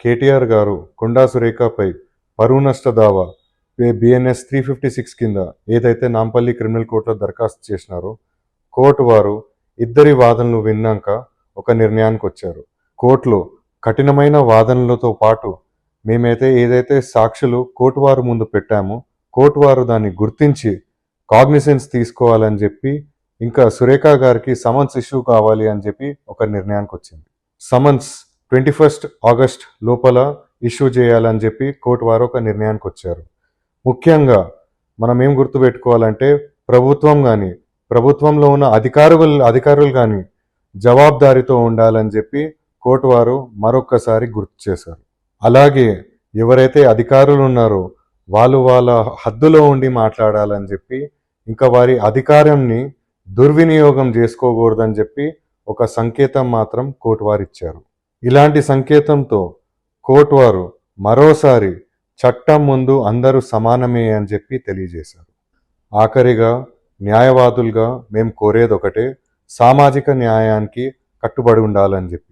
కేటీఆర్ గారు కొండా సురేఖపై పరువు నష్ట దావా బిఎన్ఎస్ త్రీ ఫిఫ్టీ సిక్స్ కింద ఏదైతే నాంపల్లి క్రిమినల్ కోర్టులో దరఖాస్తు చేసినారో కోర్టు వారు ఇద్దరి వాదనలు విన్నాక ఒక నిర్ణయానికి వచ్చారు. కోర్టులో కఠినమైన వాదనలతో పాటు మేమైతే ఏదైతే సాక్షులు కోర్టు వారు ముందు పెట్టామో కోర్టు వారు దాన్ని గుర్తించి కాగ్నిసెన్స్ తీసుకోవాలని చెప్పి ఇంకా సురేఖ గారికి సమన్స్ ఇష్యూ కావాలి అని చెప్పి ఒక నిర్ణయానికి వచ్చింది. సమన్స్ ట్వంటీ ఫస్ట్ ఆగస్ట్ లోపల ఇష్యూ చేయాలని చెప్పి కోర్టు వారు ఒక నిర్ణయానికి వచ్చారు. ముఖ్యంగా మనం ఏం గుర్తుపెట్టుకోవాలంటే ప్రభుత్వం కానీ ప్రభుత్వంలో ఉన్న అధికారులు అధికారులు కానీ జవాబుదారీతో ఉండాలని చెప్పి కోర్టు వారు మరొక్కసారి గుర్తు చేశారు. అలాగే ఎవరైతే అధికారులు ఉన్నారో వాళ్ళు వాళ్ళ హద్దులో ఉండి మాట్లాడాలని చెప్పి ఇంకా వారి అధికారంని దుర్వినియోగం చేసుకోకూడదని చెప్పి ఒక సంకేతం మాత్రం కోర్టు వారు ఇచ్చారు. ఇలాంటి సంకేతంతో కోర్టు వారు మరోసారి చట్టం ముందు అందరూ సమానమే అని చెప్పి తెలియజేశారు. ఆఖరిగా న్యాయవాదులుగా మేము కోరేది ఒకటే సామాజిక న్యాయానికి కట్టుబడి ఉండాలని చెప్పి